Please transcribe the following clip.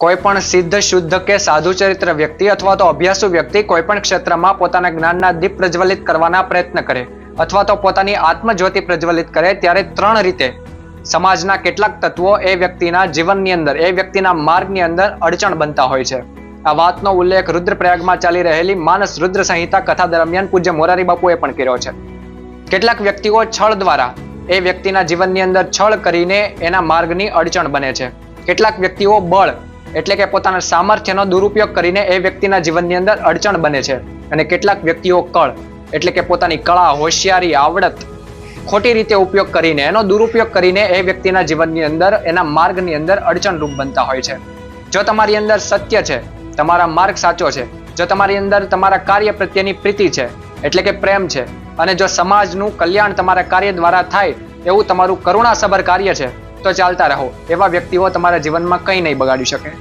કોઈ પણ સિદ્ધ, શુદ્ધ કે સાધુ ચરિત્ર વ્યક્તિ અથવા તો અભ્યાસુ વ્યક્તિ કોઈ પણ ક્ષેત્રમાં પોતાના જ્ઞાનના દીપ પ્રજ્વલિત કરવાના પ્રયત્ન કરે અથવા તો પોતાની આત્મજ્યોતિ પ્રજ્વલિત કરે, ત્યારે ત્રણ રીતે સમાજના કેટલાક તત્વો એ વ્યક્તિના જીવનની અંદર, એ વ્યક્તિના માર્ગની અંદર અડચણ બનતા હોય છે. આ વાતનો ઉલ્લેખ રુદ્રપ્રયાગમાં ચાલી રહેલી માનસ રુદ્ર સંહિતા કથા દરમિયાન પૂજ્ય મોરારી બાપુએ પણ કર્યો છે. કેટલાક વ્યક્તિઓ છળ દ્વારા એ વ્યક્તિના જીવનની અંદર છળ કરીને એના માર્ગની અડચણ બને છે. કેટલાક વ્યક્તિઓ બળ એટલે કે પોતાના સામર્થ્યનો દુરુપયોગ કરીને એ વ્યક્તિના જીવનની અંદર અડચણ બને છે. અને કેટલાક વ્યક્તિઓ કળ, એટલે કે પોતાની કળા, હોશિયારી, આવડત ખોટી રીતે ઉપયોગ કરીને, એનો દુરુપયોગ કરીને એ વ્યક્તિના જીવનની અંદર, એના માર્ગની અંદર અડચણરૂપ બનતા હોય છે. જો તમારી અંદર સત્ય છે, તમારા માર્ગ સાચો છે, જો તમારી અંદર તમારા કાર્ય પ્રત્યેની પ્રીતિ છે, એટલે કે પ્રેમ છે, અને જો સમાજનું કલ્યાણ તમારા કાર્ય દ્વારા થાય, એવું તમારું કરુણાસભર કાર્ય છે, તો ચાલતા રહો. એવા વ્યક્તિઓ તમારા જીવનમાં કંઈ નહીં બગાડી શકે.